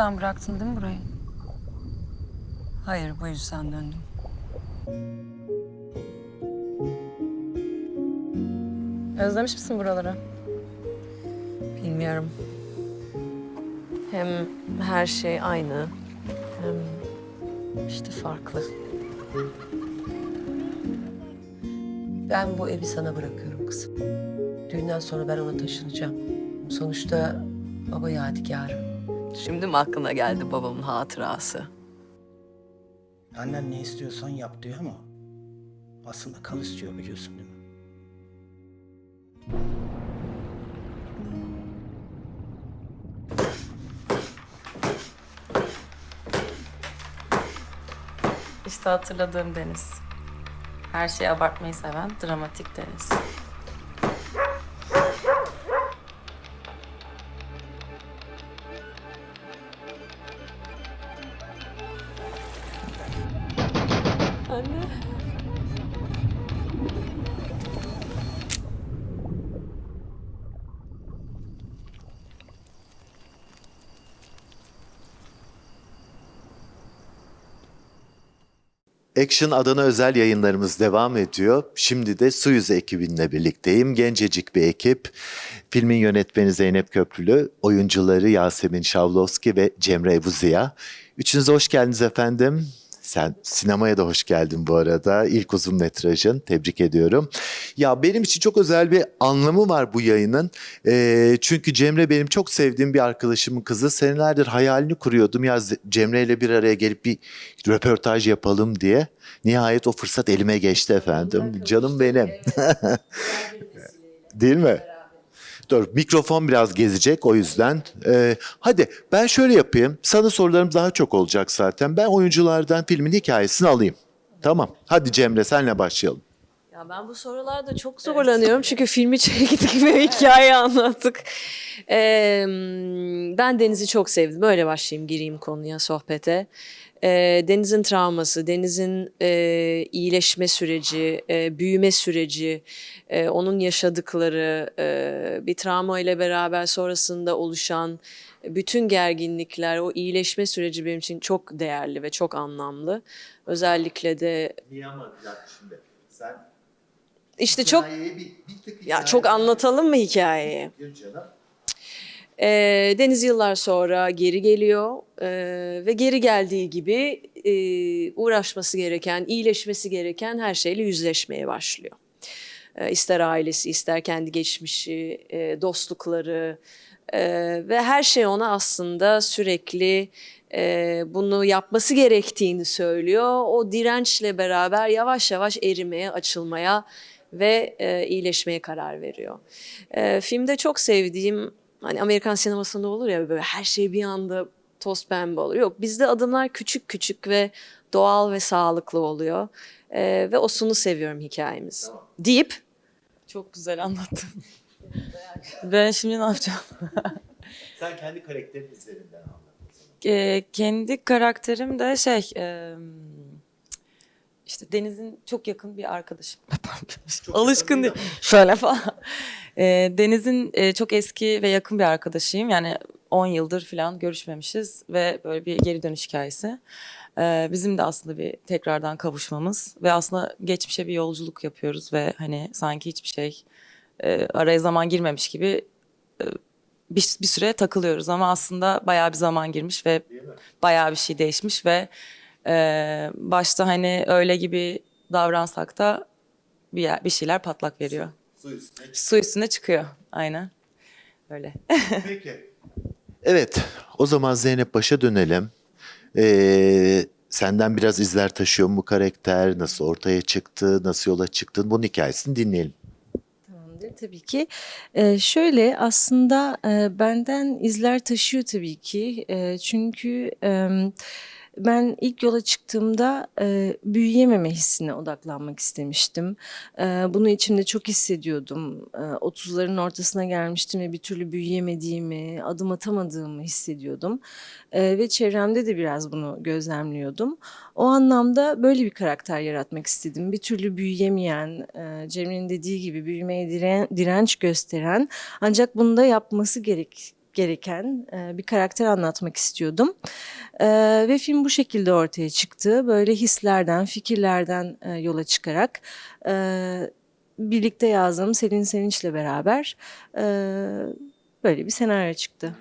Yüzden bıraktın değil mi burayı? Hayır, bu yüzden döndüm. Özlemiş misin buraları? Bilmiyorum. Hem her şey aynı hem işte farklı. Ben bu evi sana bırakıyorum kızım. Düğünden sonra ben ona taşınacağım. Sonuçta baba yadigarı. Şimdi mi aklına geldi babamın hatırası? Annen ne istiyorsan yap diyor ama aslında kal istiyor biliyorsun değil mi? İşte hatırladığım Deniz. Her şeyi abartmayı seven dramatik Deniz. Action Adana özel yayınlarımız devam ediyor. Şimdi de Su Yüzü ekibinle birlikteyim. Gencecik bir ekip. Filmin yönetmeni Zeynep Köprülü, oyuncuları Yasemin Şavlovski ve Cemre Ebu Ziya. Üçünüze hoş geldiniz efendim. Sen sinemaya da hoş geldin bu arada. İlk uzun metrajın. Tebrik ediyorum. Ya benim için çok özel bir anlamı var bu yayının. Ee, çünkü Cemre benim çok sevdiğim bir arkadaşımın kızı. Senelerdir hayalini kuruyordum. Ya Cemre ile bir araya gelip bir röportaj yapalım diye. Nihayet o fırsat elime geçti efendim. Canım benim. Değil mi? Dur mikrofon biraz gezecek o yüzden. Ee, hadi ben şöyle yapayım. Sana sorularım daha çok olacak zaten. Ben oyunculardan filmin hikayesini alayım. Tamam. Hadi Cemre senle başlayalım. Ya ben bu sorularda çok zorlanıyorum çünkü filmi çektik ve hikaye anlattık. Ee, ben Deniz'i çok sevdim. Böyle başlayayım, gireyim konuya, sohbete. Ee, Deniz'in travması, Deniz'in e, iyileşme süreci, e, büyüme süreci, e, onun yaşadıkları, e, bir travma ile beraber sonrasında oluşan bütün gerginlikler, o iyileşme süreci benim için çok değerli ve çok anlamlı. Özellikle de Niye ama şimdi sen işte çok ya çok anlatalım mı hikayeyi? Ee, Deniz yıllar sonra geri geliyor ee, ve geri geldiği gibi e, uğraşması gereken, iyileşmesi gereken her şeyle yüzleşmeye başlıyor. Ee, ister ailesi, ister kendi geçmişi, e, dostlukları e, ve her şey ona aslında sürekli e, bunu yapması gerektiğini söylüyor. O dirençle beraber yavaş yavaş erimeye, açılmaya ve e, iyileşmeye karar veriyor. E, filmde çok sevdiğim hani Amerikan sinemasında olur ya böyle her şey bir anda toz pembe olur. Yok bizde adımlar küçük küçük ve doğal ve sağlıklı oluyor. E, ve osunu seviyorum hikayemiz. Deyip Çok güzel anlattın. ben şimdi ne yapacağım? Sen kendi karakterin üzerinden anlat. Ee, kendi karakterim de şey... e, işte Deniz'in çok yakın bir arkadaşım. Alışkın değil. Şöyle falan. Ee, Deniz'in e, çok eski ve yakın bir arkadaşıyım. Yani 10 yıldır falan görüşmemişiz ve böyle bir geri dönüş hikayesi. Ee, bizim de aslında bir tekrardan kavuşmamız ve aslında geçmişe bir yolculuk yapıyoruz ve hani sanki hiçbir şey e, araya zaman girmemiş gibi e, bir, bir süre takılıyoruz ama aslında bayağı bir zaman girmiş ve bayağı bir şey değişmiş ve e, başta hani öyle gibi davransak da bir, yer- bir şeyler patlak veriyor. Su üstüne. Su üstüne çıkıyor. Aynen. Öyle. Peki. Evet, o zaman Zeynep Baş'a dönelim. Ee, senden biraz izler taşıyor mu bu karakter? Nasıl ortaya çıktı? Nasıl yola çıktın? Bunun hikayesini dinleyelim. Tamamdır tabii ki. Ee, şöyle aslında e, benden izler taşıyor tabii ki. E, çünkü e, ben ilk yola çıktığımda e, büyüyememe hissine odaklanmak istemiştim. E, bunu içimde çok hissediyordum. E, 30'ların ortasına gelmiştim ve bir türlü büyüyemediğimi, adım atamadığımı hissediyordum. E, ve çevremde de biraz bunu gözlemliyordum. O anlamda böyle bir karakter yaratmak istedim. Bir türlü büyüyemeyen, e, Cemre'nin dediği gibi büyümeye diren, direnç gösteren ancak bunu da yapması gerek gereken e, bir karakter anlatmak istiyordum. E, ve film bu şekilde ortaya çıktı. Böyle hislerden, fikirlerden e, yola çıkarak birlikte yazdığım Selin Sevinç'le beraber böyle bir senaryo çıktı.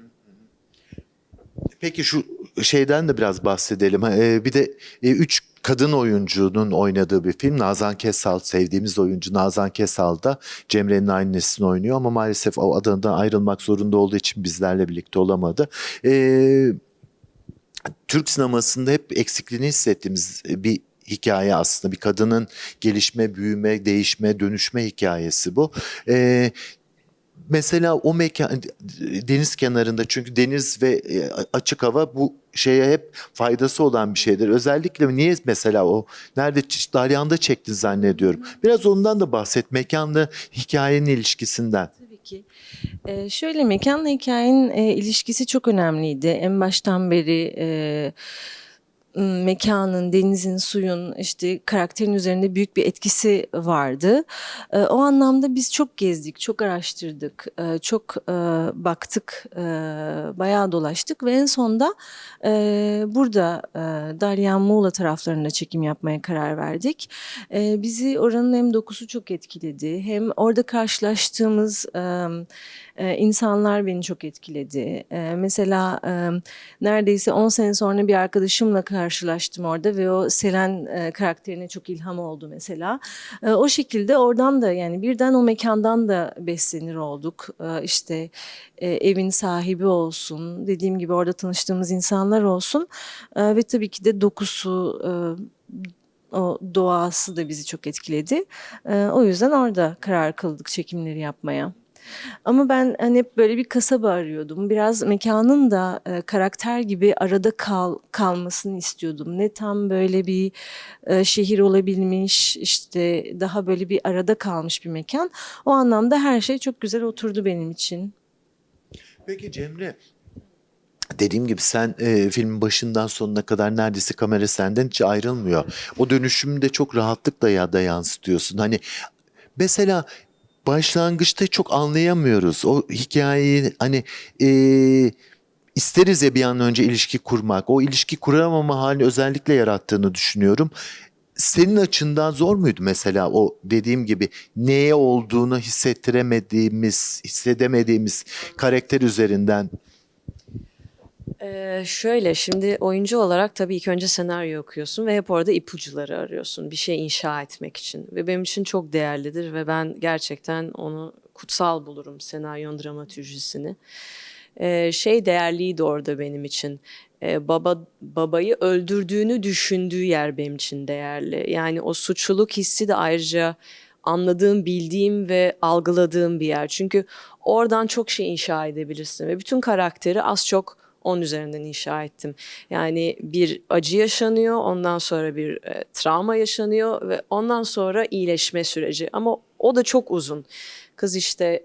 Peki şu şeyden de biraz bahsedelim. Bir de üç kadın oyuncunun oynadığı bir film. Nazan Kesal, sevdiğimiz oyuncu Nazan Kesal da Cemre'nin annesini oynuyor ama maalesef o adından ayrılmak zorunda olduğu için bizlerle birlikte olamadı. Ee, Türk sinemasında hep eksikliğini hissettiğimiz bir hikaye aslında. Bir kadının gelişme, büyüme, değişme, dönüşme hikayesi bu. Ee, mesela o mekan deniz kenarında çünkü deniz ve e, açık hava bu şeye hep faydası olan bir şeydir. Özellikle niye mesela o nerede Dalyan'da çektin zannediyorum. Biraz ondan da bahset. Mekanla hikayenin ilişkisinden. Tabii ki. Ee, şöyle mekanla hikayenin e, ilişkisi çok önemliydi. En baştan beri e, mekanın, denizin, suyun işte karakterin üzerinde büyük bir etkisi vardı. E, o anlamda biz çok gezdik, çok araştırdık, e, çok e, baktık, bayağı dolaştık ve en sonda burada Dalyan Muğla taraflarında çekim yapmaya karar verdik. Bizi oranın hem dokusu çok etkiledi hem orada karşılaştığımız insanlar beni çok etkiledi. Mesela neredeyse 10 sene sonra bir arkadaşımla karşılaştım orada ve o Selen e, karakterine çok ilham oldu mesela. E, o şekilde oradan da yani birden o mekandan da beslenir olduk. E, işte e, evin sahibi olsun, dediğim gibi orada tanıştığımız insanlar olsun E, ve tabii ki de dokusu, e, o doğası da bizi çok etkiledi. E, o yüzden orada karar kıldık çekimleri yapmaya. Ama ben hani hep böyle bir kasaba arıyordum. Biraz mekanın da e, karakter gibi arada kal kalmasını istiyordum. Ne tam böyle bir e, şehir olabilmiş, işte daha böyle bir arada kalmış bir mekan. O anlamda her şey çok güzel oturdu benim için. Peki Cemre Dediğim gibi sen e, filmin başından sonuna kadar neredeyse kamera senden hiç ayrılmıyor. O dönüşümü de çok rahatlıkla ya da yansıtıyorsun. Hani mesela başlangıçta çok anlayamıyoruz. O hikayeyi hani e, isteriz ya bir an önce ilişki kurmak. O ilişki kuramama halini özellikle yarattığını düşünüyorum. Senin açından zor muydu mesela o dediğim gibi neye olduğunu hissettiremediğimiz, hissedemediğimiz karakter üzerinden Ee, şöyle şimdi oyuncu olarak tabii ilk önce senaryo okuyorsun ve hep orada ipuçları arıyorsun bir şey inşa etmek için ve benim için çok değerlidir ve ben gerçekten onu kutsal bulurum senaryonun dramatürjisini. Ee, şey değerliydi orada benim için. Ee, baba babayı öldürdüğünü düşündüğü yer benim için değerli. Yani o suçluluk hissi de ayrıca anladığım, bildiğim ve algıladığım bir yer. Çünkü oradan çok şey inşa edebilirsin ve bütün karakteri az çok onun üzerinden inşa ettim. Yani bir acı yaşanıyor, ondan sonra bir e, travma yaşanıyor ve ondan sonra iyileşme süreci. Ama o da çok uzun. Kız işte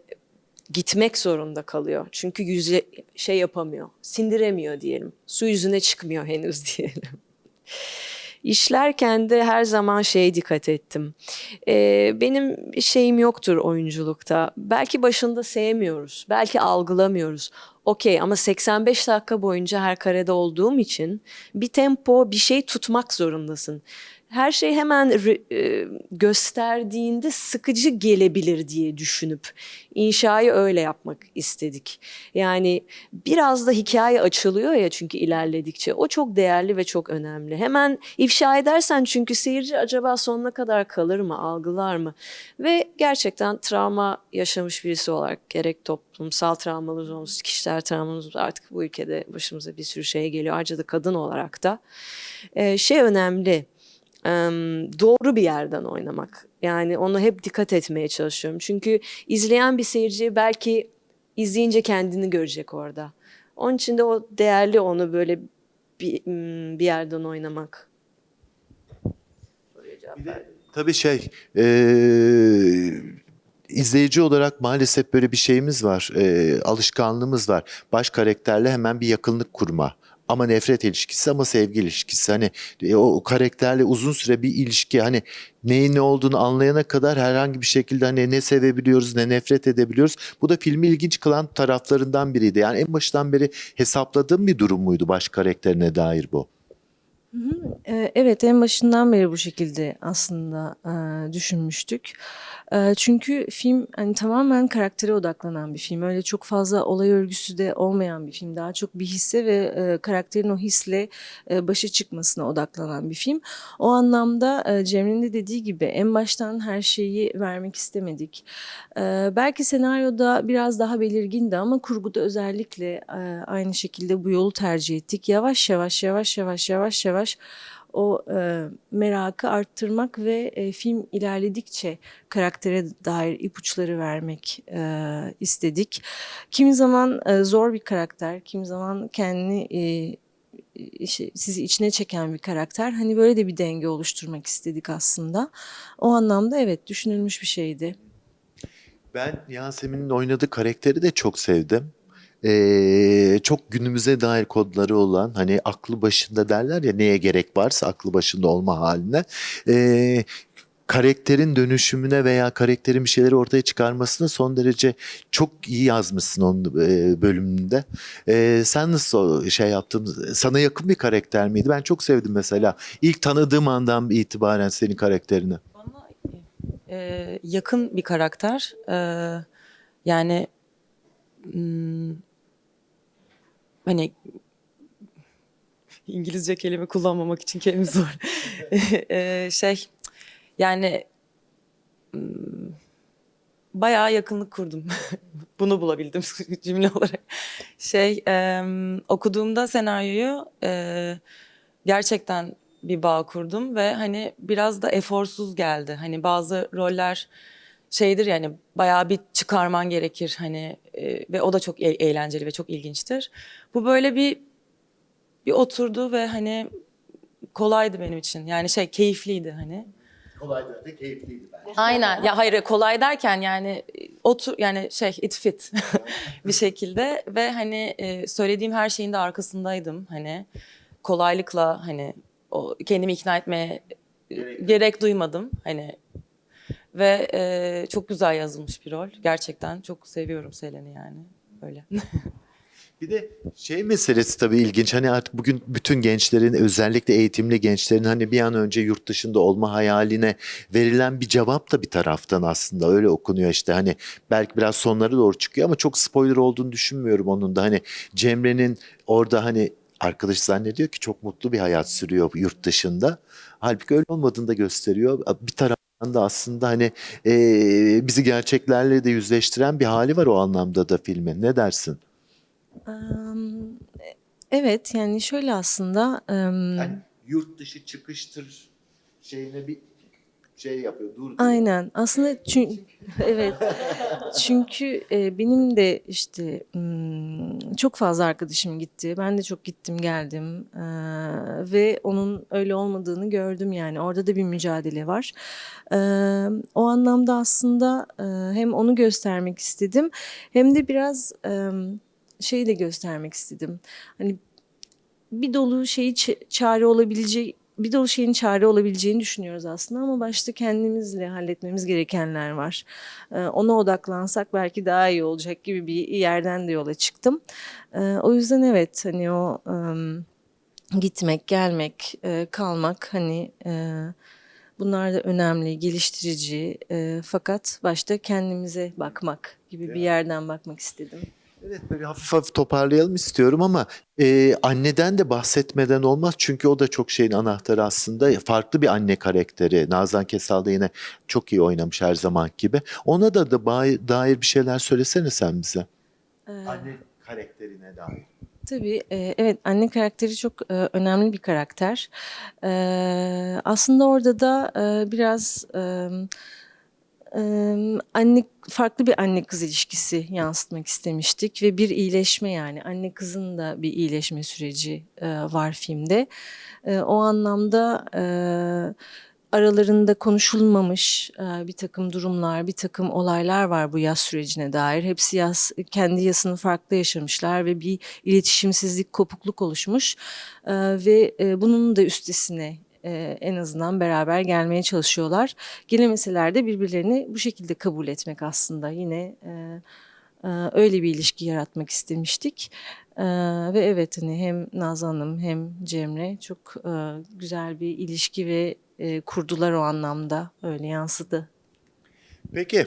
gitmek zorunda kalıyor. Çünkü yüze şey yapamıyor, sindiremiyor diyelim. Su yüzüne çıkmıyor henüz diyelim. İşlerken de her zaman şeye dikkat ettim. Ee, benim şeyim yoktur oyunculukta. Belki başında sevmiyoruz, belki algılamıyoruz. Okey ama 85 dakika boyunca her karede olduğum için bir tempo, bir şey tutmak zorundasın. Her şey hemen e, gösterdiğinde sıkıcı gelebilir diye düşünüp inşayı öyle yapmak istedik. Yani biraz da hikaye açılıyor ya çünkü ilerledikçe. O çok değerli ve çok önemli. Hemen ifşa edersen çünkü seyirci acaba sonuna kadar kalır mı, algılar mı? Ve gerçekten travma yaşamış birisi olarak gerek toplumsal travmalarımız olsun, kişisel travmalarımız artık bu ülkede başımıza bir sürü şey geliyor. Ayrıca da kadın olarak da. Ee, şey önemli, em, doğru bir yerden oynamak. Yani ona hep dikkat etmeye çalışıyorum. Çünkü izleyen bir seyirci belki izleyince kendini görecek orada. Onun için de o değerli onu böyle bir, bir yerden oynamak. Soruya cevap verdim. Tabii şey, eee, izleyici olarak maalesef böyle bir şeyimiz var, eee, alışkanlığımız var. Baş karakterle hemen bir yakınlık kurma ama nefret ilişkisi ama sevgi ilişkisi. Hani e, o karakterle uzun süre bir ilişki hani neyin ne olduğunu anlayana kadar herhangi bir şekilde hani ne sevebiliyoruz ne nefret edebiliyoruz. Bu da filmi ilginç kılan taraflarından biriydi. Yani en baştan beri hesapladığım bir durum muydu baş karakterine dair bu? Ee, Evet, en başından beri bu şekilde aslında e, düşünmüştük. Çünkü film hani tamamen karaktere odaklanan bir film. Öyle çok fazla olay örgüsü de olmayan bir film. Daha çok bir hisse ve karakterin o hisle başa çıkmasına odaklanan bir film. O anlamda Cemre'nin de dediği gibi en baştan her şeyi vermek istemedik. Belki senaryoda biraz daha belirgindi ama kurguda özellikle aynı şekilde bu yolu tercih ettik. Yavaş yavaş yavaş yavaş yavaş yavaş o e, merakı arttırmak ve e, film ilerledikçe karaktere dair ipuçları vermek e, istedik. Kimi zaman e, zor bir karakter, kimi zaman kendini e, sizi içine çeken bir karakter. Hani böyle de bir denge oluşturmak istedik aslında. O anlamda evet düşünülmüş bir şeydi. Ben Yasemin'in oynadığı karakteri de çok sevdim. Ee, çok günümüze dair kodları olan hani aklı başında derler ya neye gerek varsa aklı başında olma haline. Ee, karakterin dönüşümüne veya karakterin bir şeyleri ortaya çıkarmasına son derece çok iyi yazmışsın onun e, bölümünde. Ee, sen nasıl şey yaptın? Sana yakın bir karakter miydi? Ben çok sevdim mesela. İlk tanıdığım andan itibaren senin karakterini. Bana e, yakın bir karakter. E, yani hani İngilizce kelime kullanmamak için kelime zor. E, şey yani hmm, bayağı yakınlık kurdum. Bunu bulabildim cümle olarak. Şey okuduğumda senaryoyu e, gerçekten bir bağ kurdum ve hani biraz da eforsuz geldi. Hani bazı roller şeydir yani bayağı bir çıkarman gerekir hani e, ve o da çok e- eğlenceli ve çok ilginçtir. Bu böyle bir bir oturdu ve hani kolaydı benim için. Yani şey keyifliydi hani. Kolaydı da keyifliydi bence. Aynen. Ya hayır kolay derken yani otur yani şey it fit bir şekilde ve hani e, söylediğim her şeyin de arkasındaydım hani kolaylıkla hani o kendimi ikna etmeye e, gerek duymadım hani ve e, çok güzel yazılmış bir rol gerçekten çok seviyorum Selen'i yani öyle. Bir de şey meselesi tabii ilginç. Hani artık bugün bütün gençlerin özellikle eğitimli gençlerin hani bir an önce yurt dışında olma hayaline verilen bir cevap da bir taraftan aslında öyle okunuyor işte. Hani belki biraz sonlara doğru çıkıyor ama çok spoiler olduğunu düşünmüyorum onun da. Hani Cemre'nin orada hani arkadaş zannediyor ki çok mutlu bir hayat sürüyor yurt dışında. Halbuki öyle olmadığını da gösteriyor. Bir taraftan da aslında hani eee, bizi gerçeklerle de yüzleştiren bir hali var o anlamda da filmin. Ne dersin? Evet yani şöyle aslında em, Yani yurt dışı çıkıştır şeyine bir şey yapıyor. Dur. diyor. aynen aslında çünkü evet çünkü e, benim de işte hmm, çok fazla arkadaşım gitti ben de çok gittim geldim Eee, ve onun öyle olmadığını gördüm yani orada da bir mücadele var Eee, o anlamda aslında eee, hem onu göstermek istedim hem de biraz em, şeyi de göstermek istedim hani bir dolu şeyi çare olabilecek bir dolu şeyin çare olabileceğini düşünüyoruz aslında ama başta kendimizle halletmemiz gerekenler var. Ee, ona odaklansak belki daha iyi olacak gibi bir yerden de yola çıktım. Ee, o yüzden evet hani o gitmek, gelmek, e, kalmak hani e, bunlar da önemli, geliştirici. E, fakat başta kendimize bakmak gibi bir yerden bakmak istedim. Evet böyle hafif hafif toparlayalım istiyorum ama e, anneden de bahsetmeden olmaz. Çünkü o da çok şeyin anahtarı aslında. Farklı bir anne karakteri. Nazan Kesal da yine çok iyi oynamış her zaman gibi. Ona da, da dair bir şeyler söylesene sen bize. Anne karakterine dair. Tabii, e, evet anne karakteri çok e, önemli bir karakter. E, aslında orada da e, biraz e, e, anne farklı bir anne kız ilişkisi yansıtmak istemiştik ve bir iyileşme yani anne kızın da bir iyileşme süreci e, var filmde. E, o anlamda e, aralarında konuşulmamış bir takım durumlar, bir takım olaylar var bu yaz sürecine dair. Hepsi yaz, kendi yasını farklı yaşamışlar ve bir iletişimsizlik, kopukluk oluşmuş. Ve bunun da üstesine e, en azından beraber gelmeye çalışıyorlar. Gelemeseler de birbirlerini bu şekilde kabul etmek aslında yine e, öyle bir ilişki yaratmak istemiştik. Ve evet hani hem Nazlı Hanım hem Cemre çok güzel bir ilişki ve kurdular o anlamda öyle yansıdı. Peki.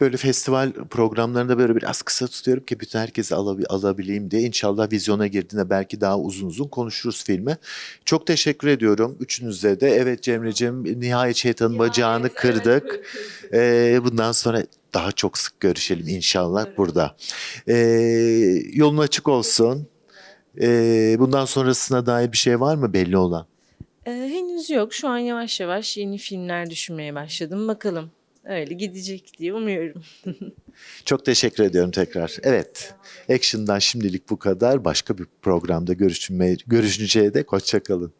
Böyle festival programlarında böyle biraz kısa tutuyorum ki bütün herkesi alabi- alabileyim diye. İnşallah vizyona girdiğinde belki daha uzun uzun konuşuruz filmi. Çok teşekkür ediyorum üçünüze de. Evet Cemre'cim nihayet şeytanın bacağını kırdık. Ee, bundan sonra daha çok sık görüşelim inşallah burada. Ee, yolun açık olsun. Ee, bundan sonrasına dair bir şey var mı belli olan? E, henüz yok. Şu an yavaş yavaş yeni filmler düşünmeye başladım. Bakalım öyle gidecek diye umuyorum. Çok teşekkür ediyorum tekrar. Evet, Action'dan şimdilik bu kadar. Başka bir programda görüşme, görüşünceye dek hoşçakalın.